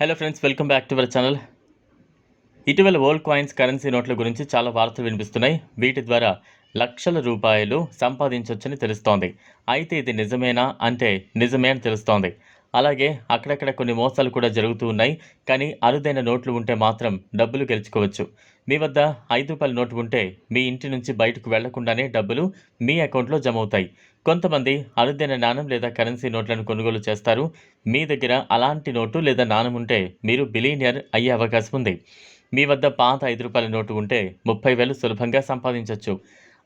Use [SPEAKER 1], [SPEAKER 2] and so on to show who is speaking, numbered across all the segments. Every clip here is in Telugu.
[SPEAKER 1] Hello friends welcome back to our channel ఇటీవల ఓల్డ్ కాయిన్స్ కరెన్సీ నోట్ల గురించి చాలా వార్తలు వినిపిస్తున్నాయి. వీటి ద్వారా లక్షల రూపాయలు సంపాదించవచ్చని తెలుస్తోంది. అయితే ఇది నిజమేనా? అంటే నిజమే అని తెలుస్తోంది. అలాగే అక్కడక్కడ కొన్ని మోసాలు కూడా జరుగుతూ ఉన్నాయి. కానీ అరుదైన నోట్లు ఉంటే మాత్రం డబ్బులు గెలుచుకోవచ్చు. మీ వద్ద ఐదు రూపాయల నోటు ఉంటే మీ ఇంటి నుంచి బయటకు వెళ్ళకుండానే డబ్బులు మీ అకౌంట్లో జమ అవుతాయి కొంతమంది అరుదైన నాణం లేదా కరెన్సీ నోట్లను కొనుగోలు చేస్తారు. మీ దగ్గర అలాంటి నోటు లేదా నాణం ఉంటే మీరు బిలీనియర్ అయ్యే అవకాశం ఉంది. మీ వద్ద పాత ఐదు రూపాయల నోటు ఉంటే ముప్పై వేలు సులభంగా సంపాదించవచ్చు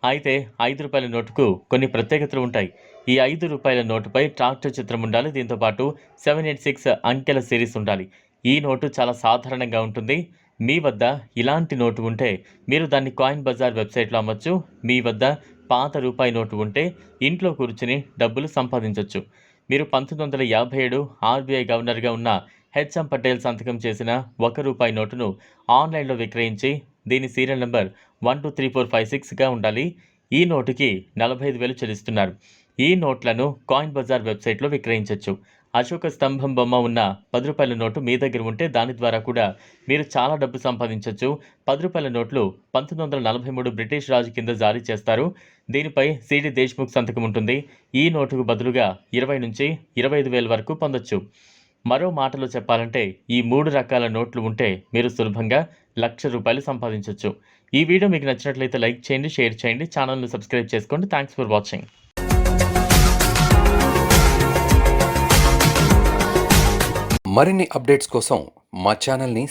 [SPEAKER 1] అయితే ఐదు రూపాయల నోటుకు కొన్ని ప్రత్యేకతలు ఉంటాయి. ఈ ఐదు రూపాయల నోటుపై ట్రాక్టర్ చిత్రం ఉండాలి. దీంతో పాటు సెవెన్ ఎయిట్ సిక్స్ అంకెల సిరీస్ ఉండాలి. ఈ నోటు చాలా సాధారణంగా ఉంటుంది. మీ వద్ద ఇలాంటి నోటు ఉంటే మీరు దాన్ని కాయిన్ బజార్ వెబ్సైట్లో అమ్మచ్చు. మీ వద్ద పాత రూపాయి నోటు ఉంటే ఇంట్లో కూర్చుని డబ్బులు సంపాదించవచ్చు మీరు పంతొమ్మిది వందల యాభై ఏడు ఆర్బీఐ గవర్నర్గా ఉన్న హెచ్ఎం పటేల్ సంతకం చేసిన ఒక రూపాయి నోటును ఆన్లైన్లో విక్రయించి దీని serial number one two three four five సిక్స్గా ఉండాలి. ఈ నోటుకి నలభై ఐదు వేలు చెల్లిస్తున్నారు. ఈ నోట్లను కాయిన్ బజార్ వెబ్సైట్లో విక్రయించవచ్చు అశోక స్తంభం బొమ్మ ఉన్న పది రూపాయల నోటు మీ దగ్గర ఉంటే దాని ద్వారా కూడా మీరు చాలా డబ్బు సంపాదించవచ్చు పది రూపాయల నోట్లు పంతొమ్మిది వందల నలభై మూడు బ్రిటిష్ రాజు కింద జారీ చేస్తారు. దీనిపై సిడి దేశ్ముఖ్ సంతకం ఉంటుంది. ఈ నోటుకు బదులుగా ఇరవై నుంచి ఇరవై ఐదు వేల వరకు పొందొచ్చు. మరో మాటలో చెప్పాలంటే ఈ మూడు రకాల నోట్లు ఉంటే మీరు సులభంగా లక్ష రూపాయలు సంపాదించవచ్చు ఈ వీడియో మీకు నచ్చినట్లయితే లైక్ చేయండి షేర్ చేయండి ఛానల్ను సబ్స్క్రైబ్ చేసుకోండి. థ్యాంక్స్ ఫర్ వాచింగ్
[SPEAKER 2] మరిన్ని అప్డేట్స్ కోసం మా ఛానల్ని